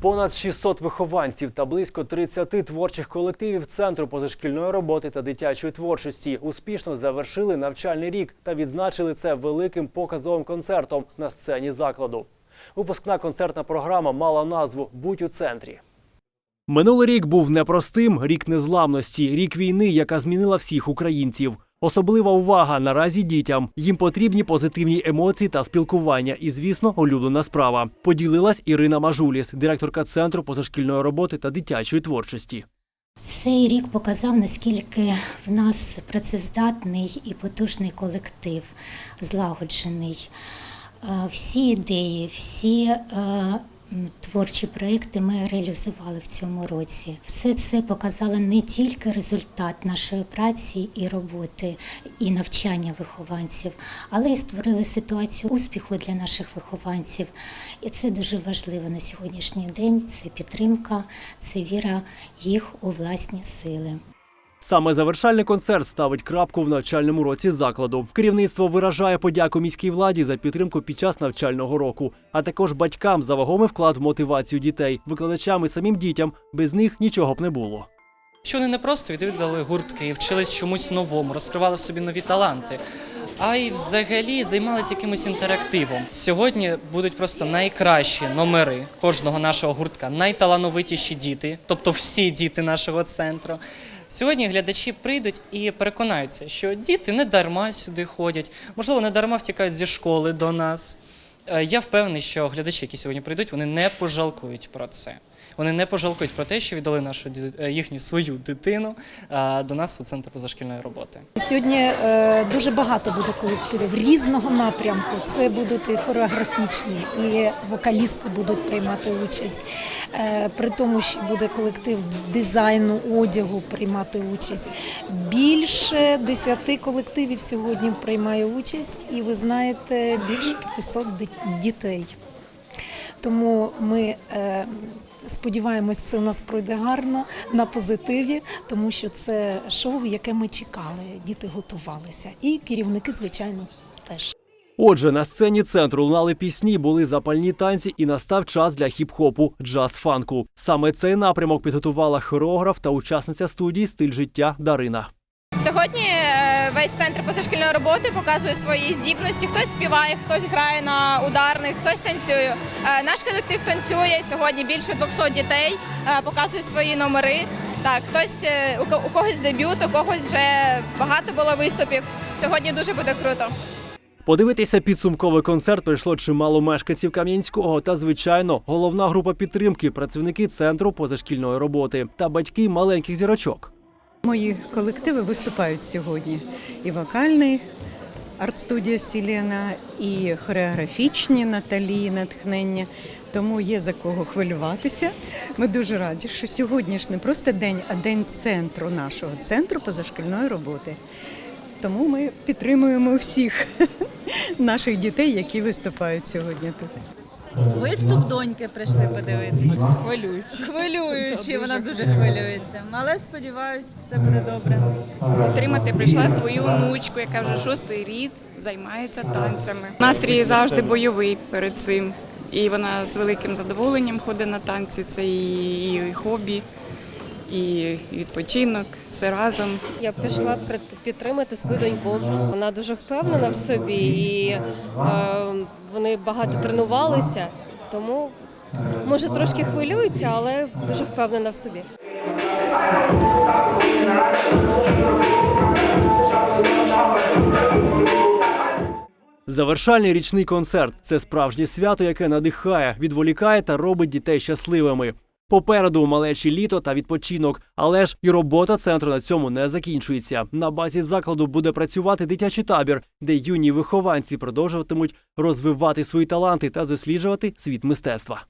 Понад 600 вихованців та близько 30 творчих колективів Центру позашкільної роботи та дитячої творчості успішно завершили навчальний рік та відзначили це великим показовим концертом на сцені закладу. Випускна концертна програма мала назву Будь у центрі. Минулий рік був непростим, рік незламності, рік війни, яка змінила всіх українців. Особлива увага наразі дітям. Їм потрібні позитивні емоції та спілкування. І, звісно, улюблена справа. Поділилась Ірина Мажуліс, директорка центру позашкільної роботи та дитячої творчості. Цей рік показав, наскільки в нас працездатний і потужний колектив, злагоджений. Е, Всі ідеї, всі е, творчі проекти ми реалізували в цьому році. Все це показало не тільки результат нашої праці і роботи, і навчання вихованців, але й створили ситуацію успіху для наших вихованців. І це дуже важливо на сьогоднішній день. Це підтримка, це віра їх у власні сили. Саме завершальний концерт ставить крапку в навчальному році закладу. Керівництво виражає подяку міській владі за підтримку під час навчального року, а також батькам за вагомий вклад в мотивацію дітей, викладачам і самим дітям. Без них нічого б не було. що вони не просто відвідали гуртки вчились чомусь новому, розкривали в собі нові таланти, а й взагалі займалися якимось інтерактивом. Сьогодні будуть просто найкращі номери кожного нашого гуртка, найталановитіші діти, тобто всі діти нашого центру. Сьогодні глядачі прийдуть і переконаються, що діти не дарма сюди ходять, можливо, не дарма втікають зі школи до нас. Е, Я впевнений, що глядачі, які сьогодні прийдуть, вони не пожалкують про це. Вони не пожалкують про те, що віддали нашу е, їхню свою дитину е, до нас у центр позашкільної роботи. Сьогодні е, дуже багато буде колективів різного напрямку. Це будуть і хореографічні, і вокалісти будуть приймати участь. При тому, що буде колектив дизайну одягу приймати участь. Більше 10 колективів сьогодні приймає участь, і ви знаєте, більше 500 дітей. Тому ми сподіваємось, все у нас пройде гарно на позитиві, тому що це шоу, яке ми чекали. Діти готувалися, і керівники, звичайно, теж. Отже, на сцені центру лунали пісні, були запальні танці, і настав час для хіп-хопу джаз-фанку. Саме цей напрямок підготувала хореограф та учасниця студії Стиль життя Дарина. Сьогодні е, весь центр позашкільної роботи показує свої здібності. Хтось співає, хтось грає на ударних, хтось танцює. Е, Наш колектив танцює сьогодні більше 200 дітей, е, показують свої номери. Так, хтось у когось дебют, у когось вже багато було виступів. Сьогодні дуже буде круто. Подивитися підсумковий концерт прийшло чимало мешканців Кам'янського та, звичайно, головна група підтримки, працівники центру позашкільної роботи та батьки маленьких зірочок. Мої колективи виступають сьогодні. І вокальний арт-студія Сілена, і хореографічні Наталі, натхнення. Тому є за кого хвилюватися. Ми дуже раді, що сьогодні ж не просто день, а день центру нашого центру позашкільної роботи. Тому ми підтримуємо всіх наших дітей, які виступають сьогодні тут. Виступ доньки прийшли подивитися. Хвилюючи. Хвилюючи, вона дуже хвилюється. Але сподіваюся, все буде добре. Підтримати прийшла свою онучку, яка вже шостий рік займається танцями. Настрій завжди бойовий перед цим. І вона з великим задоволенням ходить на танці. Це її хобі, і відпочинок, все разом. Я прийшла пред- підтримати свою доньку. Вона дуже впевнена в собі, і е, вони багато тренувалися, тому може трошки хвилюються, але дуже впевнена в собі. Завершальний річний концерт це справжнє свято, яке надихає, відволікає та робить дітей щасливими. Попереду малечі літо та відпочинок, але ж і робота центру на цьому не закінчується. На базі закладу буде працювати дитячий табір, де юні вихованці продовжуватимуть розвивати свої таланти та досліджувати світ мистецтва.